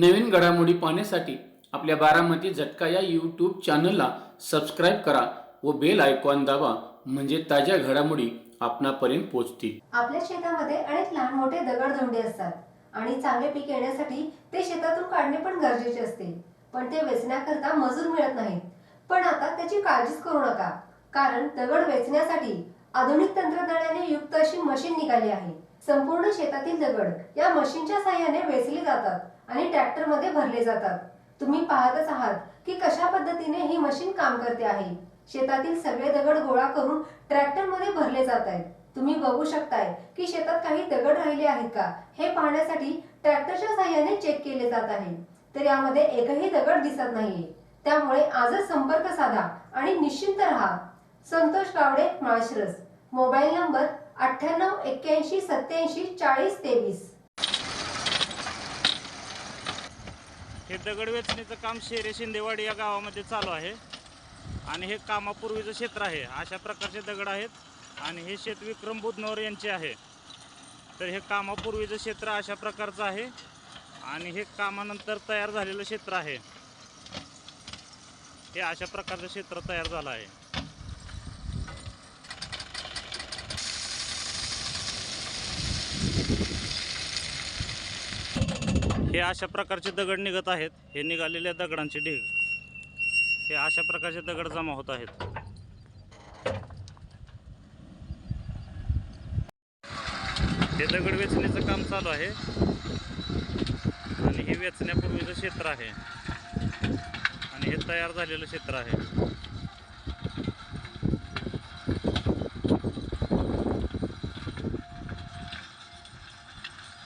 नवीन घडामोडी पाहण्यासाठी आपल्या बारामती झटका या यूट्यूब चॅनलला सबस्क्राईब करा व बेल आयकॉन दाबा म्हणजे ताज्या घडामोडी आपणापर्यंत पोहोचतील. आपल्या शेतामध्ये अनेक लहान मोठे दगडधोंडे असतात आणि चांगले पीक येण्यासाठी ते शेतातून काढणे पण गरजेचे असते. पण ते वेचण्याकरता मजूर मिळत नाहीत. पण आता त्याची काळजीच करू नका कारण दगड वेचण्यासाठी आधुनिक तंत्रज्ञानाने युक्त अशी मशीन निघाली आहे. संपूर्ण शेतातील दगड या मशीनच्या साहाय्याने वेचले जातात आणि ट्रॅक्टरमध्ये भरले जातात. तुम्ही पाहतच आहात की कशा पद्धतीने ही मशीन काम करते आहे. शेतातील सगळे दगड गोळा करून ट्रॅक्टरमध्ये भरले जात आहेत. तुम्ही बघू शकताय की शेतात काही दगड राहिले आहेत का हे पाहण्यासाठी ट्रॅक्टरच्या साह्याने चेक केले जात आहे. तर यामध्ये एकही दगड दिसत नाहीये. त्यामुळे आजच संपर्क साधा आणि निश्चिंत राहा. संतोष गावडे माळशिरस. मोबाईल नंबर अठ्ठ्याण्णव एक्क्याऐंशी सत्याऐंशी चाळीस तेवीस. हे दगड वेचणीचं काम शेरे शिंदेवाडी या गावामध्ये चालू आहे. आणि हे कामापूर्वीचं क्षेत्र आहे. अशा प्रकारचे दगड आहेत. आणि हे शेत विक्रम बुधनवर यांचे आहे. तर हे कामापूर्वीचं क्षेत्र अशा प्रकारचं आहे. आणि हे कामानंतर तयार झालेलं क्षेत्र आहे. हे अशा प्रकारचं क्षेत्र तयार झालं आहे. हे अशा प्रकारचे दगड निघत आहेत. हे निघालेल्या दगडांचे ढीग. हे अशा प्रकारचे दगड जमा होत आहेत. हे दगड वेचण्याचं काम चालू आहे. आणि हे वेचण्यापूर्वीचं क्षेत्र आहे. आणि हे तयार झालेलं क्षेत्र आहे.